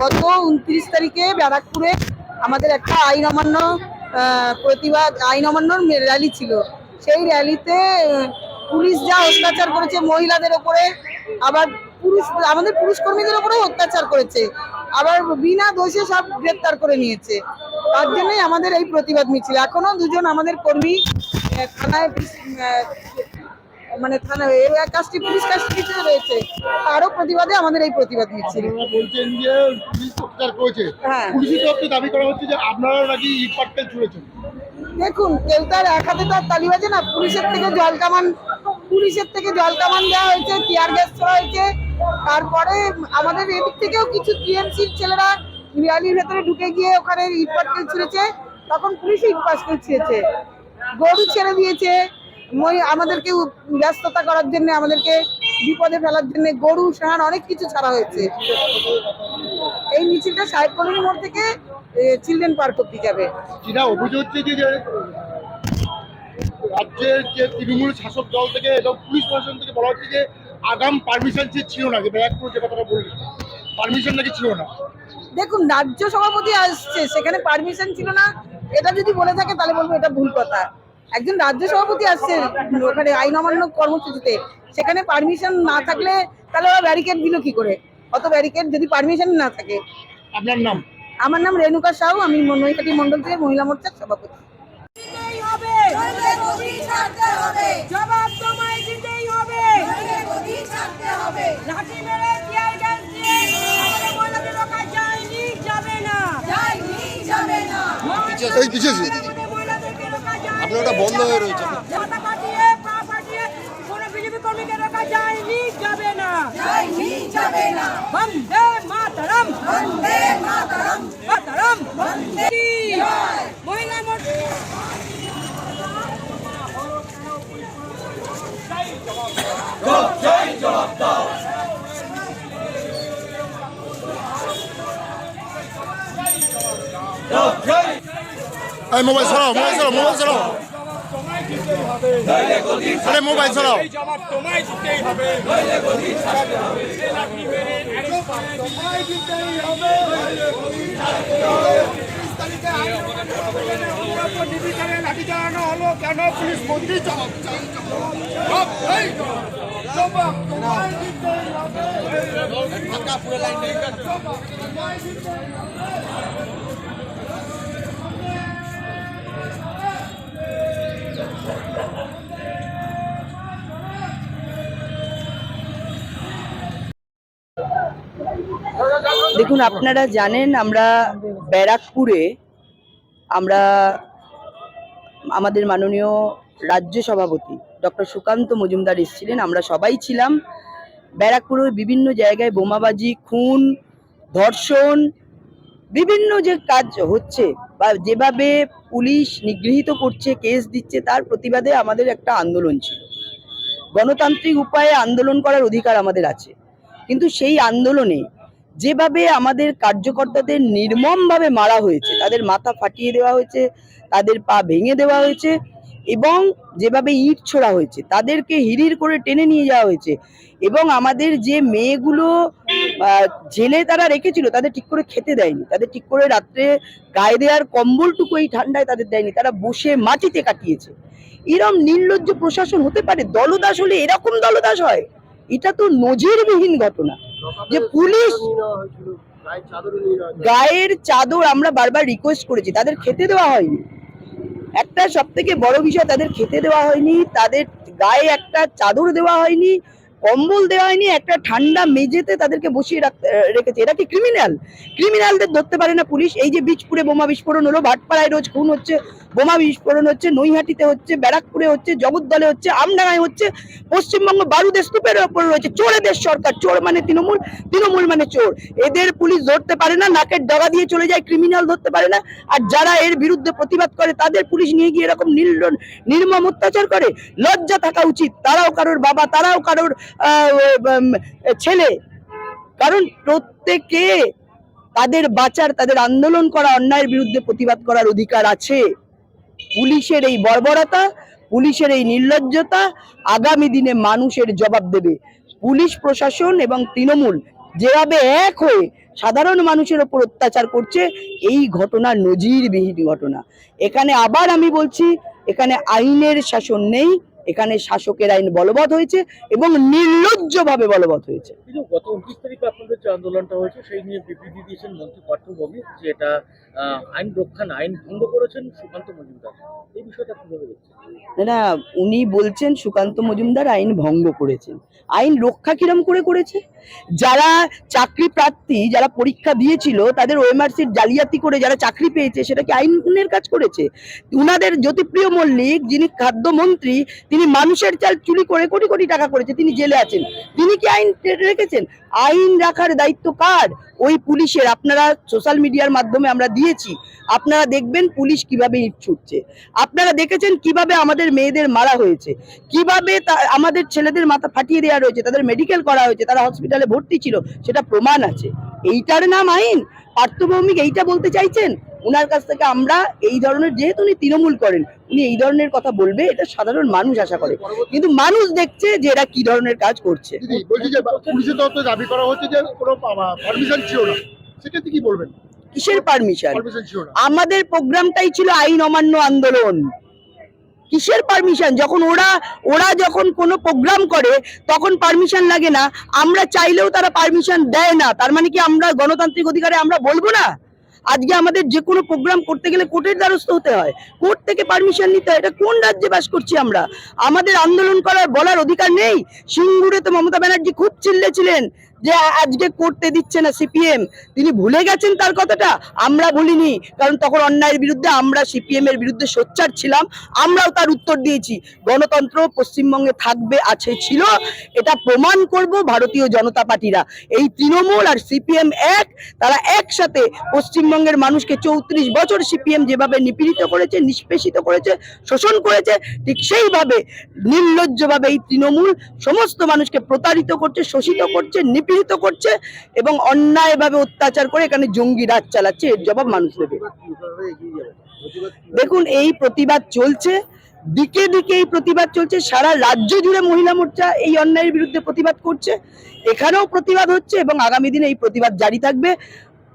গত উনত্রিশ তারিখে ব্যারাকপুরে আমাদের একটা আইন অমান্য প্রতিবাদ, আইন অমান্যর র্যালি ছিল। সেই র্যালিতে পুলিশ যা অত্যাচার করেছে মহিলাদের ওপরে, আবার পুরুষ, আমাদের পুরুষ কর্মীদের ওপরেও অত্যাচার করেছে, আবার বিনা দোষে সব গ্রেপ্তার করে নিয়েছে। তার জন্যই আমাদের এই প্রতিবাদ মিছিল। এখনও দুজন আমাদের কর্মী থানায় মানে এই কাজটি পুলিশ কাজটিতে রয়েছে। তারও প্রতিবাদে আমাদের এই প্রতিবাদ মিছিল বলছেন যে পুলিশ অত্যাচার করেছে। হ্যাঁ। পুলিশের তরফ দাবি করা হচ্ছে যে আপনারা নাকি ইট পাটকেল ছুড়েছেন। দেখুন কেউ তার এক হাতে তো আর তালি বাজে না পুলিশের থেকে জল কামান পুলিশের থেকে জল কামান দেওয়া হয়েছে টিয়ার গ্যাস ছোড়া হয়েছে। তারপরে আমাদের এদিক থেকেও কিছু টিএমসির ছেলেরা রিয়ালির ভেতরে ঢুকে গিয়ে ওখানে ইট পাটকেল ছুঁড়েছে। তখন পুলিশ ইট পাটকেল ছিঁড়েছে। গরু ছেড়ে দিয়েছে। আমাদেরকে ব্যস্ততা করার জন্য আমাদেরকে বিপদে ফেলার জন্য গরু সাহান অনেক কিছু ছাড়া হয়েছে। এই মিছিলটা সাহেব কলোনি মোড় থেকে চিলড্রেন পার্ক অব্দি যাবে। অভিযোগ হচ্ছে যে রাজ্যের যে তৃণমূল শাসক দল থেকে এবং পুলিশ প্রশাসন থেকে বলা হচ্ছে যে আগাম পারমিশন যে ছিল না যে ব্যারাকপুর যে কথাটা বললেন। পারমিশন নাকি ছিল না? দেখুন রাজ্য সভাপতি আসছে সেখানে পারমিশন ছিল না। এটা যদি বলে থাকে তাহলে বলব এটা ভুল কথা। একজন রাজ্য সভাপতি আসছে ওখানে আইন অমান্য কর্মসূচিতে সেখানে পারমিশন না থাকলে তাহলে ওরা ব্যারিকেড দিল কি করে? অত ব্যারিকেড যদি পারমিশন না থাকে। আপনার নাম? আমার নাম রেণুকা সাহু আমি নৈহাটি মন্ডল থেকে মহিলা মোর্চার সভাপতি। হবে। নইলে গদি ছাড়তে হবে। জবাব তোমায় দিতেই হবে। নইলে গদি ছাড়তে হবে। লাঠি মেরে টিয়ার গ্যাস দিয়ে আমাদের মহিলাদের রোকা যায়নি যাবে না। যায়নি যাবে না এই পিছিয়ে আমাদের মহিলাদেরকে ওটা বন্ধ হয়ে রয়েছে। মহিলা এই মোবাইল সরাও মোবাইল সরাও মোবাইল সরাও আরে মোবাইল হলো কেন পুলিশ মন্ত্রী জবাব জবাব তোমায় দিতেই হবে। জবাব তোমায় দিতেই দেখুন, আপনারা জানেন আমরা ব্যারাকপুরে আমরা আমাদের মাননীয় রাজ্য সভাপতি ডক্টর সুকান্ত মজুমদার এসেছিলেন, আমরা সবাই ছিলাম। ব্যারাকপুরের বিভিন্ন জায়গায় বোমাবাজি, খুন, ধর্ষণ, বিভিন্ন যে কাজ হচ্ছে বা যেভাবে পুলিশ নিগৃহীত করছে, কেস দিচ্ছে, তার প্রতিবাদে আমাদের একটা আন্দোলন ছিল। গণতান্ত্রিক উপায়ে আন্দোলন করার অধিকার আমাদের আছে। কিন্তু সেই আন্দোলনে যেভাবে আমাদের কার্যকর্তাদের নির্মমভাবে মারা হয়েছে, তাদের মাথা ফাটিয়ে দেওয়া হয়েছে, তাদের পা ভেঙে দেওয়া হয়েছে এবং যেভাবে ইট ছোড়া হয়েছে, তাদেরকে হিরির করে টেনে নিয়ে যাওয়া হয়েছে এবং আমাদের যে মেয়েগুলো জেলে তারা রেখেছিল, তাদের ঠিক করে খেতে দেয়নি, তাদের ঠিক করে রাত্রে গায়ে দেওয়ার কম্বলটুকু এই ঠান্ডায় তাদের দেয়নি, তারা বসে মাটিতে কাটিয়েছে। এরম নির্লজ্জ প্রশাসন হতে পারে? দলদাস হলে এরকম দলদাস হয়? এটা তো নজিরবিহীন ঘটনা। যে পুলিশ গায়ের চাদর আমরা বারবার রিকোয়েস্ট করেছি, তাদের খেতে দেওয়া হয়নি। একটা সব থেকে বড় বিষয়, তাদের খেতে দেওয়া হয়নি, তাদের গায়ে একটা চাদর দেওয়া হয়নি কম্বল দেওয়া হয়নি একটা ঠান্ডা মেঝেতে তাদেরকে বসিয়ে রাখ- আহ, রেখেছে। এটা কি ক্রিমিনাল ক্রিমিনালদের ধরতে পারে না পুলিশ। এই যে বীজপুরে বোমা বিস্ফোরণ হলো ভাটপাড়ায় রোজ খুন হচ্ছে বোমা বিস্ফোরণ হচ্ছে নৈহাটিতে হচ্ছে ব্যারাকপুরে হচ্ছে জগদ্দলে হচ্ছে আমডাঙ্গায় হচ্ছে পশ্চিমবঙ্গ বারুদের স্তূপের ওপর রয়েছে। চোরেদের সরকার চোর মানে তৃণমূল তৃণমূল মানে চোর। এদের পুলিশ ধরতে পারে না নাকের ডগা দিয়ে চলে যায় ক্রিমিনাল ধরতে পারে না। আর যারা এর বিরুদ্ধে প্রতিবাদ করে তাদের পুলিশ নিয়ে গিয়ে এরকম নির্মম অত্যাচার করে? লজ্জা থাকা উচিত। তারাও কারোর বাবা তারাও কারোর ছেলে। কারণ প্রত্যেকে তাদের বাঁচার, তাদের আন্দোলন করা, অন্যায়ের বিরুদ্ধে প্রতিবাদ করার অধিকার আছে। পুলিশের এই বর্বরতা, পুলিশের এই নির্লজ্জতা আগামী দিনে মানুষের জবাব দেবে। পুলিশ প্রশাসন এবং তৃণমূল যেভাবে এক হয়ে সাধারণ মানুষের ওপর অত্যাচার করছে, এই ঘটনা নজিরবিহীন ঘটনা। এখানে আবার আমি বলছি, এখানে আইনের শাসন নেই এখানে শাসকের আইন বলবৎ হয়েছে এবং নির্লজ্জভাবে বলবৎ হয়েছে। গত উনত্রিশ তারিখে আপনাদের আন্দোলনটা হয়েছে, সেই নিয়ে বিবৃতি দিয়েছেন মন্ত্রী পার্থ ভৌমিক যে এটা আইন রক্ষা আইন ভঙ্গ করেছেন সুকান্ত মজুমদার। এই বিষয়টা কীভাবে দেখছেন? না উনি বলছেন সুকান্ত মজুমদার আইন ভঙ্গ করেছেন। আইন রক্ষা কিরম করে করেছে? যারা চাকরি প্রার্থী, যারা পরীক্ষা দিয়েছিল, তাদের ওএমআর সিট জালিয়াতি করে যারা চাকরি পেয়েছে, সেটা কি আইনের কাজ করেছে? উনাদের জ্যোতিপ্রিয় মল্লিক, যিনি খাদ্যমন্ত্রী, তিনি মানুষের চাল চুরি করে কোটি কোটি টাকা করেছে, তিনি জেলে আছেন। তিনি কি আইন রেখেছেন? আইন রাখার দায়িত্ব কার? ওই পুলিশের আপনারা সোশ্যাল মিডিয়ার মাধ্যমে আমরা দিয়েছি, আপনারা দেখবেন পুলিশ কীভাবে ইট ছুটছে। আপনারা দেখেছেন কীভাবে আমাদের মেয়েদের মারা হয়েছে, কীভাবে আমাদের ছেলেদের মাথা ফাটিয়ে দেওয়া রয়েছে, তাদের মেডিকেল করা হয়েছে, তারা হসপিটালে ভর্তি ছিল, সেটা প্রমাণ আছে। এইটার নাম আইন? পার্থভৌমিক এইটা বলতে চাইছেন? উনার কাছ থেকে আমরা এই ধরনের যেহেতু উনি তৃণমূল করেন উনি এই ধরনের কথা বলবে এটা সাধারণ মানুষ আশা করে। কিন্তু মানুষ দেখছে যে এরা কি ধরনের কাজ করছে। বলছি যে পুলিশের তরফ দাবি করা হচ্ছে যে কোনো পারমিশন ছিল না। সেক্ষেত্রে কি বলবেন? কিসের পারমিশন আমাদের প্রোগ্রামটাই ছিল আইন অমান্য আন্দোলন। কিসের পারমিশন যখন ওরা ওরা যখন কোনো প্রোগ্রাম করে তখন পারমিশন লাগে না। আমরা চাইলেও তারা পারমিশন দেয় না। তার মানে কি আমরা গণতান্ত্রিক অধিকারে আমরা বলব না? আজকে আমাদের যে কোনো প্রোগ্রাম করতে গেলে কোর্টের দ্বারস্থ হতে হয়। কোর্ট থেকে পারমিশন নিতে হয়। এটা কোন রাজ্যে বাস করছি আমরা? আমাদের আন্দোলন করার বলার অধিকার নেই? সিঙ্গুরে তো মমতা ব্যানার্জি খুব চিল্লেছিলেন যে আজকে করতে দিচ্ছে না সিপিএম। তিনি ভুলে গেছেন তার কথাটা? আমরা ভুলিনি। কারণ তখন অন্যায়ের বিরুদ্ধে আমরা সিপিএম এর বিরুদ্ধে সোচ্চার ছিলাম। আমরাও তার উত্তর দিয়েছি। গণতন্ত্র পশ্চিমবঙ্গে থাকবে, আছে, ছিল। এটা প্রমাণ করব ভারতীয় জনতা পার্টিরা। এই তৃণমূল আর সিপিএম এক, তারা একসাথে পশ্চিমবঙ্গের মানুষকে চৌত্রিশ বছর সিপিএম যেভাবে নিপীড়িত করেছে, নিষ্পেষিত করেছে, শোষণ করেছে, ঠিক সেইভাবে নির্লজ্জভাবে এই তৃণমূল সমস্ত মানুষকে প্রতারিত করছে, শোষিত করছে, নিপীড়িত করছে এবং অন্যায়ভাবে অত্যাচার করে এখানে জঙ্গি রাজ চালাচ্ছে, এর জবাব মানুষ দেবে। দেখুন, এই প্রতিবাদ চলছে, দিকে দিকে এই প্রতিবাদ চলছে, সারা রাজ্য জুড়ে মহিলা মোর্চা এই অন্যায়ের বিরুদ্ধে প্রতিবাদ করছে, এখানেও প্রতিবাদ হচ্ছে এবং আগামী দিনে এই প্রতিবাদ জারি থাকবে।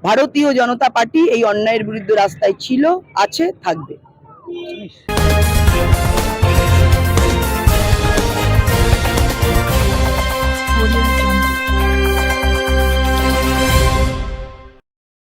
ভারতীয় জনতা পার্টি এই অন্যায়ের বিরুদ্ধে রাস্তায় ছিল আছে থাকবে